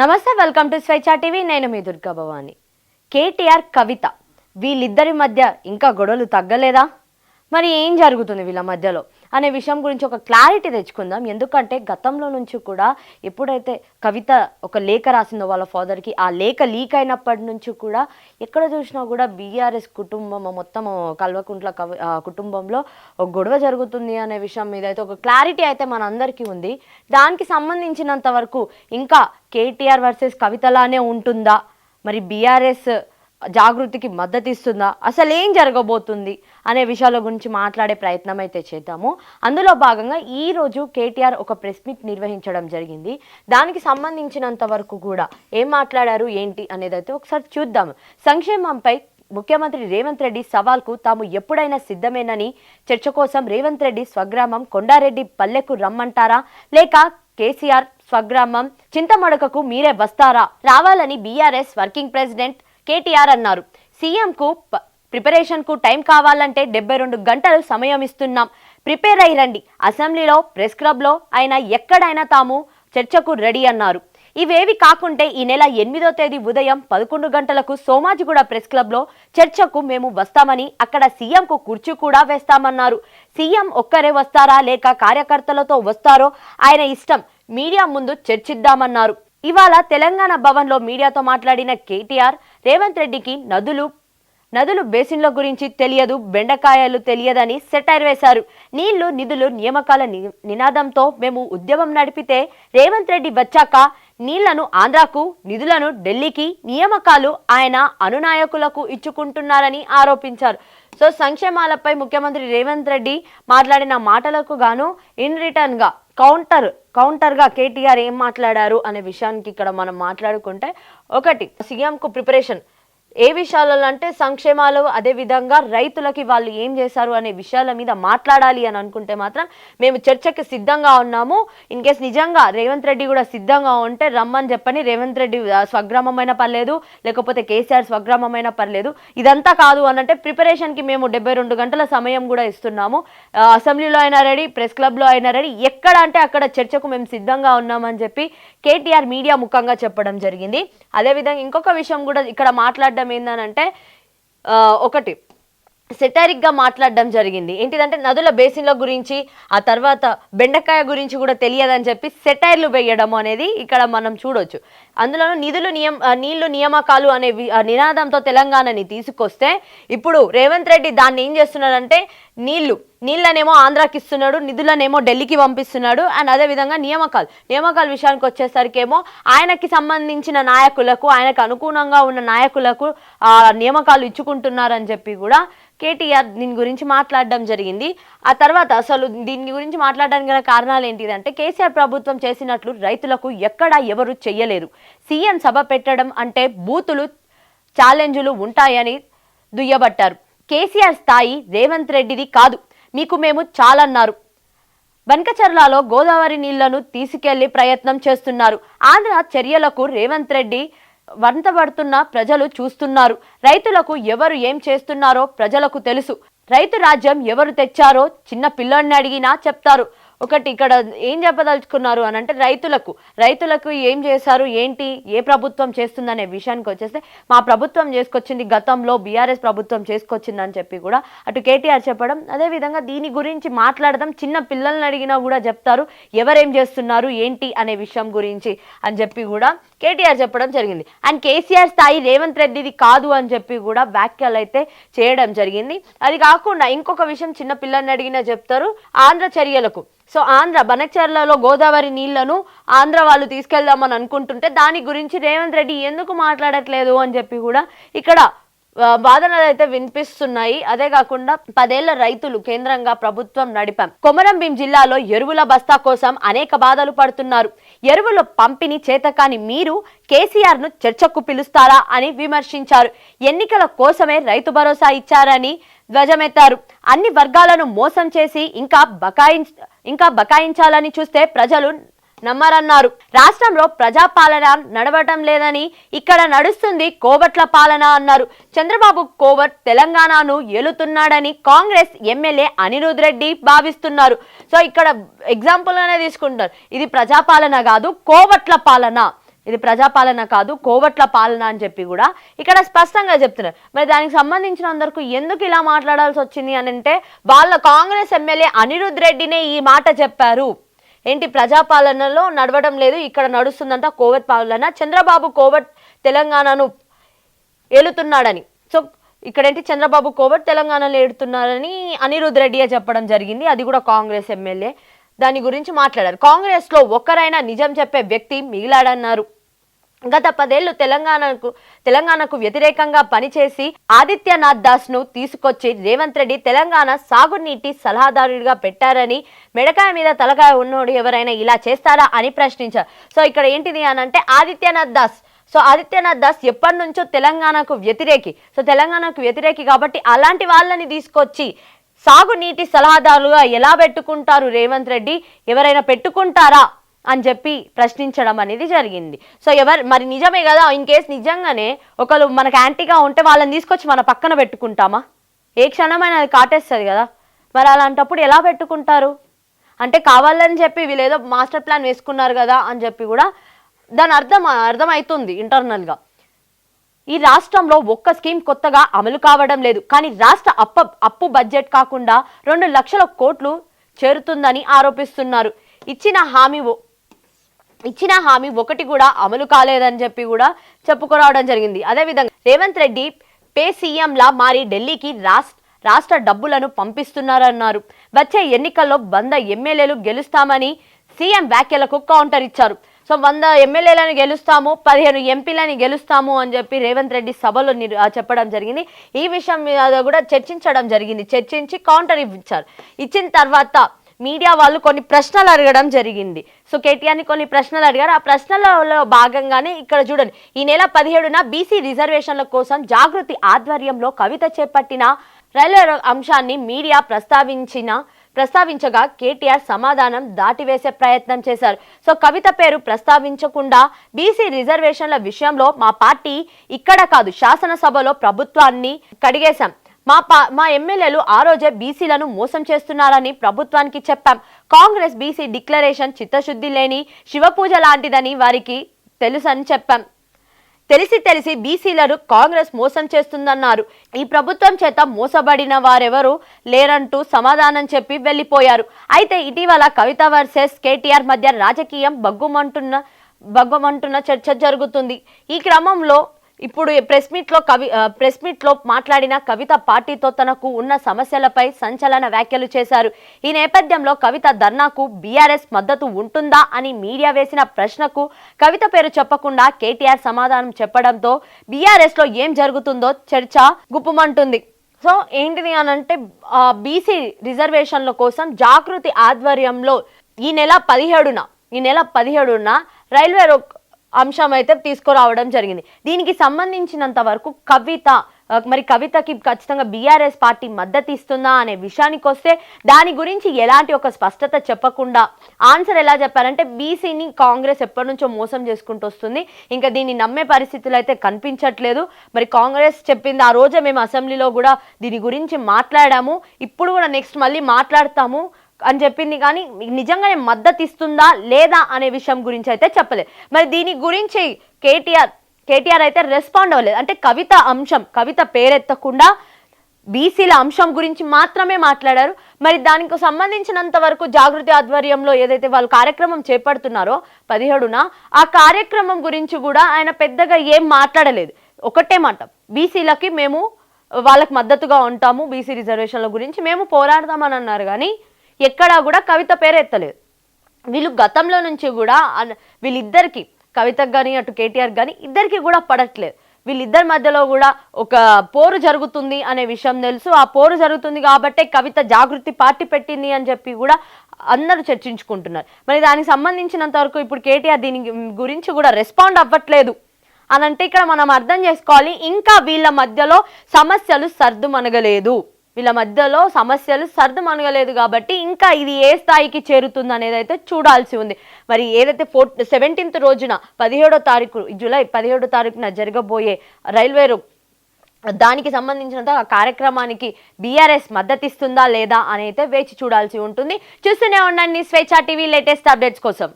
నమస్తే welcome to స్వేచ్ఛ TV. నేను మీ దుర్గా భవాని. కేటీఆర్ కవిత. వీళ్ళిద్దరి మధ్య ఇంకా గొడవలు తగ్గలేదా? మరి ఏం జరుగుతుంది వీళ్ళ మధ్యలో? అనే విషయం గురించి ఒక క్లారిటీ తెచ్చుకుందాం. ఎందుకంటే గతంలో నుంచి కూడా ఎప్పుడైతే కవిత ఒక లేఖ రాసిందో వాళ్ళ ఫాదర్కి ఆ లేఖ లీక్ అయినప్పటి నుంచి కూడా ఎక్కడ చూసినా కూడా బీఆర్ఎస్ కుటుంబం మొత్తం కల్వకుంట్ల కవి కుటుంబంలో ఒక గొడవ జరుగుతుంది అనే విషయం మీద అయితే ఒక క్లారిటీ అయితే మనందరికీ ఉంది. దానికి సంబంధించినంత వరకు ఇంకా కేటీఆర్ వర్సెస్ కవితలానే ఉంటుందా? మరి బీఆర్ఎస్ జాగృతికి మద్దతు ఇస్తుందా అసలు ఏం జరగబోతుంది అనే విషయాల గురించి మాట్లాడే ప్రయత్నం అయితే చేద్దాము. అందులో భాగంగా ఈరోజు కేటీఆర్ ఒక ప్రెస్ మీట్ నిర్వహించడం జరిగింది. దానికి సంబంధించినంత వరకు కూడా ఏం మాట్లాడారు ఏంటి అనేది అయితే ఒకసారి చూద్దాము. సంక్షేమంపై ముఖ్యమంత్రి రేవంత్ రెడ్డి సవాల్కు తాము ఎప్పుడైనా సిద్ధమేనని చర్చ కోసం రేవంత్ రెడ్డి స్వగ్రామం కొండారెడ్డి పల్లెకు రమ్మంటారా? లేక కేసీఆర్ స్వగ్రామం చింతమడకకు మీరే వస్తారా? రావాలని బీఆర్ఎస్ వర్కింగ్ ప్రెసిడెంట్ కేటీఆర్ అన్నారు. సీఎంకు ప్రిపరేషన్కు టైం కావాలంటే డెబ్బై రెండు గంటలు సమయం ఇస్తున్నాం. ప్రిపేర్ అయి రండి. అసెంబ్లీలో ప్రెస్ క్లబ్లో అయినా ఎక్కడైనా తాము చర్చకు రెడీ అన్నారు. ఇవేవి కాకుంటే ఈ నెల ఎనిమిదో తేదీ ఉదయం పదకొండు గంటలకు సోమాజిగూడ ప్రెస్ క్లబ్లో చర్చకు మేము వస్తామని అక్కడ సీఎంకు కుర్చీ కూడా వేస్తామన్నారు. సీఎం ఒక్కరే వస్తారా లేక కార్యకర్తలతో వస్తారో ఆయన ఇష్టం. మీడియా ముందు చర్చిద్దామన్నారు. ఇవాళ తెలంగాణ భవన్లో మీడియాతో మాట్లాడిన కేటీఆర్ రేవంత్ రెడ్డికి నదులు నదులు బేసిన్ల గురించి తెలియదు బెండకాయలు తెలియదని సెటైర్ వేశారు. నీళ్ళు నిధులు నియామకాల ని- నినాదంతో మేము ఉద్యమం నడిపితే రేవంత్ రెడ్డి వచ్చాక నీళ్ళను ఆంధ్రాకు నిధులను ఢిల్లీకి నియామకాలు ఆయన అనునాయకులకు ఇచ్చుకుంటున్నారని ఆరోపించారు. సో సంక్షేమాలపై ముఖ్యమంత్రి రేవంత్ రెడ్డి మాట్లాడిన మాటలకు గాను ఇన్ రిటర్న్గా కౌంటర్ కౌంటర్గా కేటీఆర్ ఏం మాట్లాడారు అనే విషయానికి ఇక్కడ మనం మాట్లాడుకుంటే ఒకటి సీఎంకు ప్రిపరేషన్. ఏ విషయాలలో అంటే సంక్షేమాలు అదే విధంగా రైతులకి వాళ్ళు ఏం చేశారు అనే విషయాల మీద మాట్లాడాలి అని అనుకుంటే మాత్రం మేము చర్చకి సిద్ధంగా ఉన్నాము. ఇన్ కేస్ నిజంగా రేవంత్ రెడ్డి కూడా సిద్ధంగా ఉంటే రమ్మని చెప్పని రేవంత్ రెడ్డి స్వగ్రామమైన పర్లేదు లేకపోతే కేసీఆర్ స్వగ్రామమైన పర్లేదు. ఇదంతా కాదు అని అంటే ప్రిపరేషన్కి మేము డెబ్బై రెండు గంటల సమయం కూడా ఇస్తున్నాము. అసెంబ్లీలో అయినా రెడీ ప్రెస్ క్లబ్లో అయినా రెడీ. ఎక్కడ అంటే అక్కడ చర్చకు మేము సిద్ధంగా ఉన్నామని చెప్పి కేటీఆర్ మీడియా ముఖంగా చెప్పడం జరిగింది. అదేవిధంగా ఇంకొక విషయం కూడా ఇక్కడ మాట్లాడడం ఏందనంటే ఒకటి సెటారిక్గా మాట్లాడడం జరిగింది. ఏంటిదంటే నదుల బేసిన్ల గురించి ఆ తర్వాత బెండకాయ గురించి కూడా తెలియదని చెప్పి సెటైర్లు వేయడం అనేది ఇక్కడ మనం చూడొచ్చు. అందులోనూ నిధులు నియం నీళ్ళు నియామకాలు అనే నినాదంతో తెలంగాణని తీసుకొస్తే ఇప్పుడు రేవంత్ రెడ్డి దాన్ని ఏం చేస్తున్నాడంటే నీళ్ళు నీళ్ళనేమో ఆంధ్రాకి ఇస్తున్నాడు నిధులనేమో ఢిల్లీకి పంపిస్తున్నాడు అండ్ అదే విధంగా నియామకాలు. నియామకాల విషయానికి వచ్చేసరికి ఏమో ఆయనకి సంబంధించిన నాయకులకు ఆయనకు అనుగుణంగా ఉన్న నాయకులకు ఆ నియామకాలు ఇచ్చుకుంటున్నారని చెప్పి కూడా కేటీఆర్ దీని గురించి మాట్లాడడం జరిగింది. ఆ తర్వాత అసలు దీని గురించి మాట్లాడడానికి గల కారణాలు ఏంటిదంటే కేసీఆర్ ప్రభుత్వం చేసినట్లు రైతులకు ఎక్కడా ఎవరు చెయ్యలేరు. సీఎం సభ పెట్టడం అంటే బూతులు ఛాలెంజులు ఉంటాయని దుయ్యబట్టారు. కేసీఆర్ స్థాయి రేవంత్ రెడ్డిది కాదు. మీకు మేము చాలన్నారు. వెనకచర్లలో గోదావరి నీళ్ళను తీసుకెళ్ళి ప్రయత్నం చేస్తున్నారు. ఆంధ్ర చర్యలకు రేవంత్ రెడ్డి వంతబడుతున్న ప్రజలు చూస్తున్నారు. రైతులకు ఎవరు ఏం చేస్తున్నారో ప్రజలకు తెలుసు. రైతు రాజ్యం ఎవరు తెచ్చారో చిన్న పిల్లోడిని అడిగినా చెప్తారు. ఒకటి ఇక్కడ ఏం చెప్పదలుచుకున్నారు అని అంటే రైతులకు. రైతులకు ఏం చేశారు? ఏంటి? ఏ ప్రభుత్వం చేస్తుందనే విషయానికి వచ్చేస్తే మా ప్రభుత్వం చేసుకొచ్చింది గతంలో బీఆర్ఎస్ ప్రభుత్వం చేసుకొచ్చింది అని చెప్పి కూడా అటు కేటీఆర్ చెప్పడం. అదేవిధంగా దీని గురించి మాట్లాడడం చిన్న పిల్లల్ని అడిగినా కూడా చెప్తారు. ఎవరేం చేస్తున్నారు? ఏంటి? అనే విషయం గురించి అని చెప్పి కూడా కేటీఆర్ చెప్పడం జరిగింది. అండ్ కేసీఆర్ స్థాయి రేవంత్ రెడ్డిది కాదు అని చెప్పి కూడా వ్యాఖ్యలు అయితే చేయడం జరిగింది. అది కాకుండా ఇంకొక విషయం చిన్న పిల్లల్ని అడిగినా చెప్తారు. ఆంధ్ర చర్యలకు. సో ఆంధ్ర బనచర్లలో గోదావరి నీళ్ళను ఆంధ్ర వాళ్ళు తీసుకెళ్దామని అనుకుంటుంటే దాని గురించి రేవంత్ రెడ్డి ఎందుకు మాట్లాడట్లేదు అని చెప్పి కూడా ఇక్కడ వాదనలు అయితే వినిపిస్తున్నాయి. అదే కాకుండా పదేళ్ళ రైతులు కేంద్రంగా ప్రభుత్వం నడిపాం. కొమరంభీం జిల్లాలో ఎరువుల బస్తా కోసం అనేక బాధలు పడుతున్నారు. ఎరువుల పంపిణీ చేతకాని మీరు కేసీఆర్ను చర్చకు పిలుస్తారా అని విమర్శించారు. ఎన్నికల కోసమే రైతు భరోసా ఇచ్చారని ధ్వజమెత్తారు. అన్ని వర్గాలను మోసం చేసి ఇంకా బకాయి ఇంకా బకాయించాలని చూస్తే ప్రజలు నమ్మరన్నారు. రాష్ట్రంలో ప్రజాపాలన నడవటం లేదని ఇక్కడ నడుస్తుంది కోవట్ల పాలన అన్నారు. చంద్రబాబు కోవట్ తెలంగాణను ఏలుతున్నాడని కాంగ్రెస్ ఎమ్మెల్యే అనిరుద్ రెడ్డి భావిస్తున్నారు. సో ఇక్కడ ఎగ్జాంపుల్ గానే తీసుకుంటారు. ఇది ప్రజాపాలన కాదు కోవట్ల పాలన. ఇది ప్రజాపాలన కాదు కోవట్ల పాలన అని చెప్పి కూడా ఇక్కడ స్పష్టంగా చెప్తున్నారు. మరి దానికి సంబంధించిన అందరికీ ఎందుకు ఇలా మాట్లాడాల్సి వచ్చింది అని అంటే వాళ్ళ కాంగ్రెస్ ఎమ్మెల్యే అనిరుద్ రెడ్డినే ఈ మాట చెప్పారు. ఏంటి ప్రజాపాలనలో నడవడం లేదు ఇక్కడ నడుస్తుందంతా కోవట్ పాలన. చంద్రబాబు కోవట్ తెలంగాణను ఏలుతున్నాడని. సో ఇక్కడేంటి చంద్రబాబు కోవట్ తెలంగాణలో ఏడుతున్నారని అనిరుద్ రెడ్డియే చెప్పడం జరిగింది. అది కూడా కాంగ్రెస్ ఎమ్మెల్యే దాని గురించి మాట్లాడారు. కాంగ్రెస్లో ఒక్కరైనా నిజం చెప్పే వ్యక్తి మిగిలాడన్నారు. గత పదేళ్ళు తెలంగాణకు తెలంగాణకు వ్యతిరేకంగా పనిచేసి ఆదిత్యనాథ్ దాస్ను తీసుకొచ్చి రేవంత్ రెడ్డి తెలంగాణ సాగునీటి సలహాదారుడిగా పెట్టారని మెడకాయ మీద తలకాయ ఉన్నోడు ఎవరైనా ఇలా చేస్తారా అని ప్రశ్నించారు. సో ఇక్కడ ఏంటిది అని అంటే ఆదిత్యనాథ్ దాస్. సో ఆదిత్యనాథ్ దాస్ ఎప్పటి నుంచో తెలంగాణకు వ్యతిరేకి. సో తెలంగాణకు వ్యతిరేకి కాబట్టి అలాంటి వాళ్ళని తీసుకొచ్చి సాగునీటి సలహాదారులుగా ఎలా పెట్టుకుంటారు రేవంత్ రెడ్డి? ఎవరైనా పెట్టుకుంటారా? అని చెప్పి ప్రశ్నించడం అనేది జరిగింది. సో ఎవరు మరి నిజమే కదా ఇన్ కేస్ నిజంగానే ఒకరు మనకు యాంటీగా ఉంటే వాళ్ళని తీసుకొచ్చి మన పక్కన పెట్టుకుంటామా? ఏ క్షణమైనా అది కాటేస్తుంది కదా. మరి అలాంటప్పుడు ఎలా పెట్టుకుంటారు? అంటే కావాలని చెప్పి వీళ్ళు ఏదో మాస్టర్ ప్లాన్ వేసుకున్నారు కదా అని చెప్పి కూడా దాని అర్థం అర్థమవుతుంది ఇంటర్నల్గా. ఈ రాష్ట్రంలో ఒక్క స్కీమ్ కొత్తగా అమలు కావడం లేదు. కానీ రాష్ట్ర అప్ప అప్పు బడ్జెట్ కాకుండా రెండు లక్షల కోట్లు చేరుతుందని ఆరోపిస్తున్నారు. ఇచ్చిన హామీ ఇచ్చిన హామీ ఒకటి కూడా అమలు కాలేదని చెప్పి కూడా చెప్పుకురావడం జరిగింది. అదేవిధంగా రేవంత్ రెడ్డి పే సీఎంలా మారి ఢిల్లీకి రాష్ట్ర రాష్ట్ర డబ్బులను పంపిస్తున్నారన్నారు. వచ్చే ఎన్నికల్లో వంద ఎమ్మెల్యేలు గెలుస్తామని సీఎం వ్యాఖ్యలకు కౌంటర్ ఇచ్చారు. సో వంద ఎమ్మెల్యేలను గెలుస్తాము పదిహేను ఎంపీలని గెలుస్తాము అని చెప్పి రేవంత్ రెడ్డి సభలో చెప్పడం జరిగింది. ఈ విషయం మీద కూడా చర్చించడం జరిగింది. చర్చించి కౌంటర్ ఇచ్చారు. ఇచ్చిన తర్వాత మీడియా వాళ్ళు కొన్ని ప్రశ్నలు అడగడం జరిగింది. సో కేటీఆర్ని కొన్ని ప్రశ్నలు అడిగారు. ఆ ప్రశ్నలలో భాగంగానే ఇక్కడ చూడండి. ఈ నెల పదిహేడున బీసీ రిజర్వేషన్ల కోసం జాగృతి ఆధ్వర్యంలో కవిత చేపట్టిన రైల్వే అంశాన్ని మీడియా ప్రస్తావించిన ప్రస్తావించగా కేటీఆర్ సమాధానం దాటివేసే ప్రయత్నం చేశారు. సో కవిత పేరు ప్రస్తావించకుండా బీసీ రిజర్వేషన్ల విషయంలో మా పార్టీ ఇక్కడ కాదు శాసనసభలో ప్రభుత్వాన్ని కడిగేశాం. మా పా మా ఎమ్మెల్యేలు ఆ రోజే బీసీలను మోసం చేస్తున్నారని ప్రభుత్వానికి చెప్పాం. కాంగ్రెస్ బీసీ డిక్లరేషన్ చిత్తశుద్ధి లేని శివపూజ లాంటిదని వారికి తెలుసని చెప్పాం. తెలిసి తెలిసి బీసీలను కాంగ్రెస్ మోసం చేస్తుందన్నారు. ఈ ప్రభుత్వం చేత మోసబడిన వారెవరు లేరంటూ సమాధానం చెప్పి వెళ్ళిపోయారు. అయితే ఇటీవల కవిత వర్సెస్ కేటీఆర్ మధ్య రాజకీయం బగ్గుమంటున్న బగ్గుమంటున్న చర్చ జరుగుతుంది. ఈ క్రమంలో ఇప్పుడు ప్రెస్ మీట్లో కవి ప్రెస్ మీట్లో మాట్లాడిన కవిత పార్టీతో తనకు ఉన్న సమస్యలపై సంచలన వ్యాఖ్యలు చేశారు. ఈ నేపథ్యంలో కవిత ధర్నాకు బీఆర్ఎస్ మద్దతు ఉంటుందా అని మీడియా వేసిన ప్రశ్నకు కవిత పేరు చెప్పకుండా కేటీఆర్ సమాధానం చెప్పడంతో బీఆర్ఎస్లో ఏం జరుగుతుందో చర్చ గుప్పుమంటుంది. సో ఏంటిది అని అంటే బీసీ రిజర్వేషన్ల కోసం జాగృతి ఆధ్వర్యంలో ఈ నెల పదిహేడున ఈ నెల పదిహేడున రైల్వే అంశం అయితే తీసుకురావడం జరిగింది. దీనికి సంబంధించినంత వరకు కవిత మరి కవితకి ఖచ్చితంగా బీఆర్ఎస్ పార్టీ మద్దతు ఇస్తుందా అనే విషయానికి వస్తే దాని గురించి ఎలాంటి ఒక స్పష్టత చెప్పకుండా ఆన్సర్ ఎలా చెప్పారంటే బీసీని కాంగ్రెస్ ఎప్పటి నుంచో మోసం చేసుకుంటూ వస్తుంది. ఇంకా దీన్ని నమ్మే పరిస్థితులు అయితే కనిపించట్లేదు. మరి కాంగ్రెస్ చెప్పింది ఆ రోజే మేము అసెంబ్లీలో కూడా దీని గురించి మాట్లాడాము. ఇప్పుడు కూడా నెక్స్ట్ మళ్ళీ మాట్లాడతాము. అని చెప్పింది కానీ నిజంగానే మద్దతు ఇస్తుందా లేదా అనే విషయం గురించి అయితే చెప్పలేదు. మరి దీని గురించి కేటీఆర్ కేటీఆర్ అయితే రెస్పాండ్ అవ్వలేదు. అంటే కవిత అంశం కవిత పేరెత్తకుండా బీసీల అంశం గురించి మాత్రమే మాట్లాడారు. మరి దానికి సంబంధించినంత వరకు జాగృతి ఆధ్వర్యంలో ఏదైతే వాళ్ళు కార్యక్రమం చేపడుతున్నారో పదిహేడున ఆ కార్యక్రమం గురించి కూడా ఆయన పెద్దగా ఏం మాట్లాడలేదు. ఒకటే మాట బీసీలకి మేము వాళ్ళకి మద్దతుగా ఉంటాము బీసీ రిజర్వేషన్ల గురించి మేము పోరాడదామని అన్నారు. కానీ ఎక్కడా కూడా కవిత పేరు ఎత్తలేదు వీళ్ళు గతంలో నుంచి కూడా అన్- వీళ్ళిద్దరికి కవితకు కానీ అటు కేటీఆర్ కానీ ఇద్దరికి కూడా పడట్లేదు. వీళ్ళిద్దరి మధ్యలో కూడా ఒక పోరు జరుగుతుంది అనే విషయం తెలుసు. ఆ పోరు జరుగుతుంది కాబట్టే కవిత జాగృతి పార్టీ పెట్టింది అని చెప్పి కూడా అందరూ చర్చించుకుంటున్నారు. మరి దానికి సంబంధించినంత వరకు ఇప్పుడు కేటీఆర్ దీని గురించి కూడా రెస్పాండ్ అవ్వట్లేదు అని అంటే ఇక్కడ మనం అర్థం చేసుకోవాలి. ఇంకా వీళ్ళ మధ్యలో సమస్యలు సర్దుమనగలేదు వీళ్ళ మధ్యలో సమస్యలు సర్దమనగలేదు కాబట్టి ఇంకా ఇది ఏ స్థాయికి చేరుతుంది అనేది అయితే చూడాల్సి ఉంది. మరి ఏదైతే ఫోర్ సెవెంటీన్త్ రోజున పదిహేడో తారీఖు జూలై పదిహేడో తారీఖున జరగబోయే రైల్వే దానికి సంబంధించినంత కార్యక్రమానికి బీఆర్ఎస్ మద్దతిస్తుందా లేదా అని అయితే వేచి చూడాల్సి ఉంటుంది. చూస్తూనే ఉండండి స్వేచ్ఛ టీవీ లేటెస్ట్ అప్డేట్స్ కోసం.